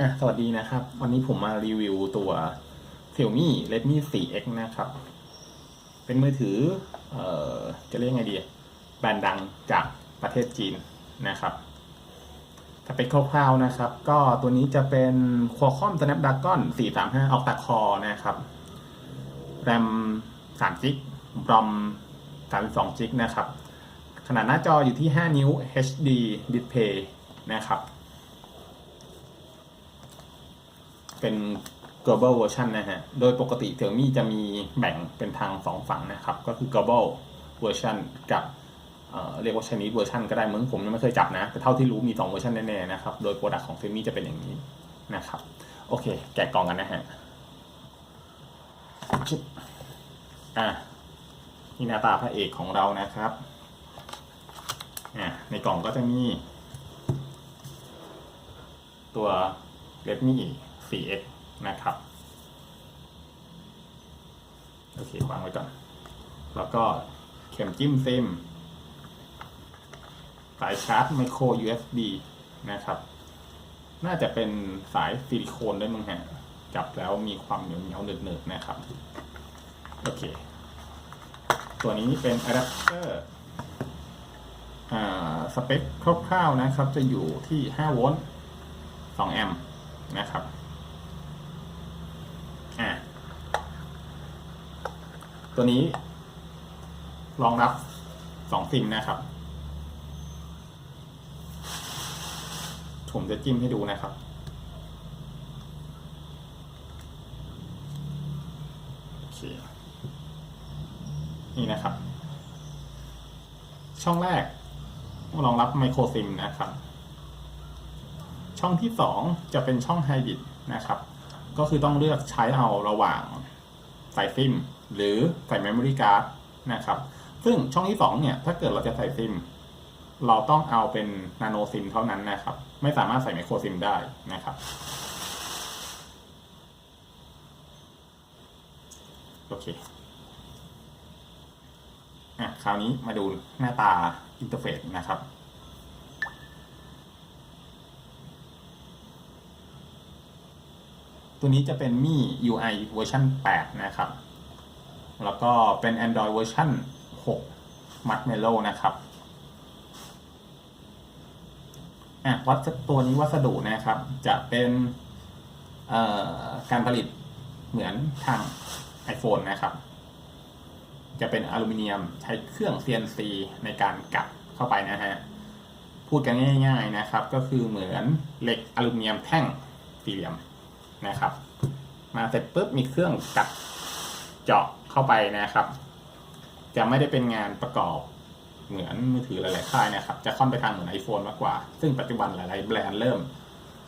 อะสวัสดีนะครับ วันนี้ผมมารีวิวตัว Xiaomi Redmi 4X นะครับ เป็นมือถือ เอ่อ จะเรียกไงดี แบรนด์ดังจากประเทศจีนนะครับ ถ้าเป็นคร่าวๆนะครับ ก็ตัวนี้จะเป็น Qualcomm Snapdragon 435 Octa Core นะครับ RAM 3 g b ROM 32 g b นะครับ ขนาดหน้าจออยู่ที่ 5 นิ้ว HD Display นะครับ เป็น global version นะฮะ โดยปกติ Xiaomi จะมีแบ่งเป็นทางสองฝั่งนะครับ ก็คือ global version กับเเรียกว่า Chinese version ก็ได้เมึงผมยังไม่เคยจับนะแต่เท่าที่รู้มี 2 เวอร์ชันแน่ๆนะครับ โดย product ของ Xiaomi จะเป็นอย่างนี้นะครับ โอเค แกะกล่องกันนะฮะชึบอะนี่หน้าตาพระเอกของเรานะครับอะในกล่องก็จะมี ตัว Redmi 4X นะครับโอเควางไว้ก่อน แล้วก็เข็มจิ้มซิมสายชาร์จไมโคร USB นะครับ น่าจะเป็นสายซิลิโคนด้วยมั้งฮะจับแล้วมีความเหนียวเหนียวหนึบๆนะครับ โอเค ตัวนี้เป็นอะแดปเตอร์อ่าสเปคคร่าวๆนะครับ จะอยู่ที่ 5 โวลต์ 2 แอมป์นะครับ อ่า ตัวนี้รองรับ2ซิมนะครับ ผมจะจิ้มให้ดูนะครับ โอเค นี่นะครับ ช่องแรกรองรับไมโครซิมนะครับ ช่องที่สองจะเป็นช่องไฮบริดนะครับ ก็คือต้องเลือกใช้เอาระหว่างใส่ซิม หรือใส่เมมโมรี่การ์ดนะครับ ซึ่งช่องที่สองเนี่ย ถ้าเกิดเราจะใส่ซิม เราต้องเอาเป็นนาโนซิมเท่านั้นนะครับ ไม่สามารถใส่ไมโครซิมได้นะครับ โอเค อะ คราวนี้มาดูหน้าตาอินเทอร์เฟซนะครับตัวนี้จะเป็นมี่ UI เวอร์ชัน8 นะครับ แล้วก็เป็น Android เวอร์ชัน6 Marshmallow นะครับอะวัสดุตัวนี้วัสดุนะครับ จะเป็นการผลิตเหมือนทาง iPhone นะครับ จะเป็นอลูมิเนียมใช้เครื่อง CNC ในการกัดเข้าไปนะฮะ พูดกันง่าย ๆนะครับ ก็คือเหมือนเหล็กอลูมิเนียมแท่งสี่เหลี่ยมนะครับ มาเสร็จปุ๊บมีเครื่องกัดเจาะ เข้าไปนะครับ จะไม่ได้เป็นงานประกอบเหมือนมือถือหลายๆค่ายนะครับ จะค่อนไปทางเหมือน iPhone มากกว่า ซึ่งปัจจุบันหลายๆแบรนด์เริ่ม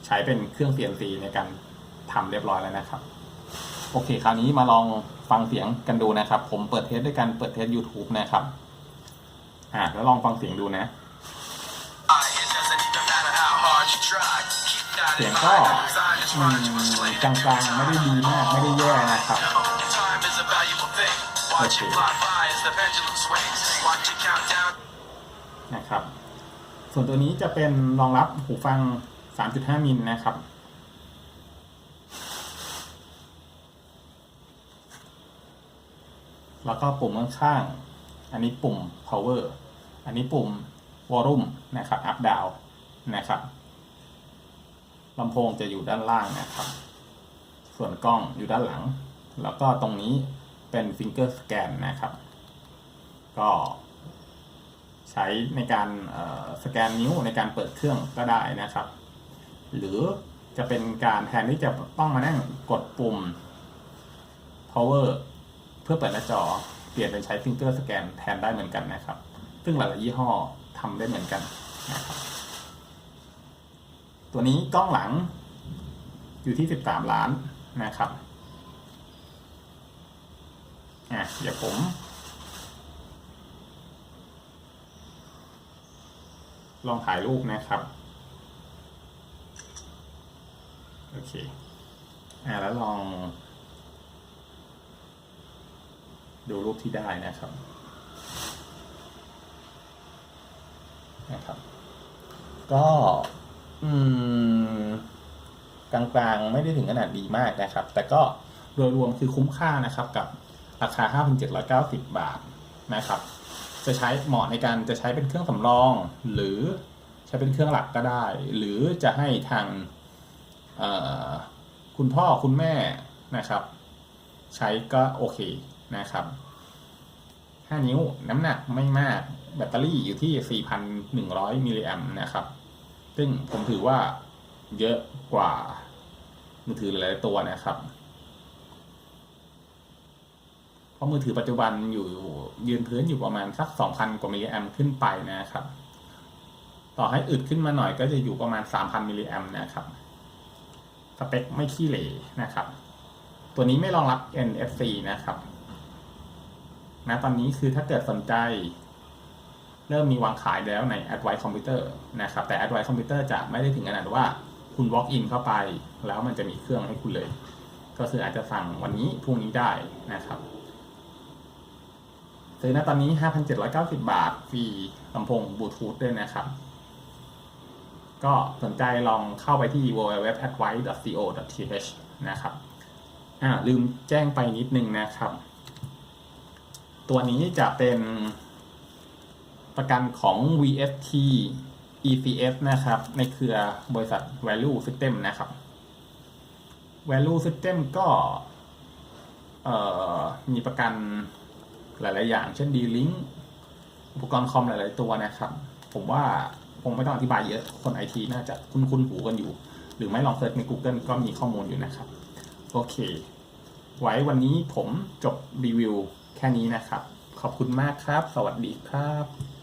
ใช้เป็นเครื่อง CNC ในการทำเรียบร้อยแล้วนะครับ โอเค คราวนี้มาลองฟังเสียงกันดูนะครับ ผมเปิดเทสด้วยการเปิดเทส YouTube นะครับ อ่าแล้วลองฟังเสียงดูนะ เสียงก็กลางๆไม่ได้ดีมากไม่ได้แย่นะครับ นะครับ ส่วนตัวนี้จะเป็นรองรับหูฟัง 3.5 มิลนะครับ แล้วก็ปุ่มข้างๆ อันนี้ปุ่ม power อันนี้ปุ่ม volume นะครับ up down นะครับลำโพงจะอยู่ด้านล่างนะครับ ส่วนกล้องอยู่ด้านหลัง แล้วก็ตรงนี้ เป็น finger scan นะครับ ก็ใช้ในการสแกนนิ้วในการเปิดเครื่องก็ได้นะครับ หรือจะเป็นการแทนที่จะต้องมานั่งกดปุ่ม power เพื่อเปิดหน้าจอ เปลี่ยนเป็นใช้ finger scan แทนได้เหมือนกันนะครับ ซึ่งหลายๆยี่ห้อทำได้เหมือนกันนะครับ ตัวนี้กล้องหลังอยู่ที่ 13 ล้านนะครับ อะ เดี๋ยผม ลองถ่ายรูปนะครับ โอเค อ่าแล้วลอง ดูรูปที่ได้นะครับนะครับ ก็อืมกลางๆ ไม่ได้ถึงขนาดดีมากนะครับ แต่ก็โดยรวมคือคุ้มค่านะครับกับ ราคา 5,790 บาทนะครับ จะใช้เหมาะในการจะใช้เป็นเครื่องสำรอง หรือใช้เป็นเครื่องหลักก็ได้ หรือจะให้ทางคุณพ่อคุณแม่นะครับ ใช้ก็โอเคนะครับ 5 นิ้วน้ำหนักไม่มากแบตเตอรี่อยู่ที่ 4,100 มิลลิแอมนะครับ ซึ่งผมถือว่าเยอะกว่ามือถือหลายตัวนะครับ เพ ราะมือถือปัจจุบันอยู่ยืนพื้นอยู่ประมาณสัก 2,000 กว่ามิลลิแอมขึ้นไปนะครับ ต่อให้อึดขึ้นมาหน่อยก็จะอยู่ประมาณ 3,000 มิลลิแอมนะครับ สเปคไม่ขี้เหร่นะครับ ตัวนี้ไม่รองรับ NFC นะครับนะตอนนี้คือถ้าเกิดสนใจ เริ่มมีวางขายแล้วใน Advice Computer นะครับ แต่ Advice Computer จะไม่ได้ถึงขนาดว่าคุณ walk in เข้าไป แล้วมันจะมีเครื่องให้คุณเลย ก็คืออาจจะสั่งวันนี้พรุ่งนี้ได้นะครับ ซื้อณตอนนี้ 5,790 บาท ฟรีลำโพงบลูทูธด้วยนะครับ ก็สนใจลองเข้าไปที่ www.advice.co.th นะครับอ่าลืมแจ้งไปนิดนึงนะครับ ตัวนี้จะเป็นประกันของ VFT ECS นะครับ ในเครือบริษัท Value System นะครับ Value System ก็มีประกัน หลาย ๆ อย่าง เช่นดีลิงอุปกรณ์คอมหลาย ๆ ตัวนะครับ ผมว่าคงไม่ต้องอธิบายเยอะ คนไอทีน่าจะคุ้นคุ้นหูกันอยู่ หรือไม่ลองเซิร์ชใน Google ก็มีข้อมูลอยู่นะครับ โอเค ไว้วันนี้ผมจบรีวิวแค่นี้นะครับ ขอบคุณมากครับ สวัสดีครับ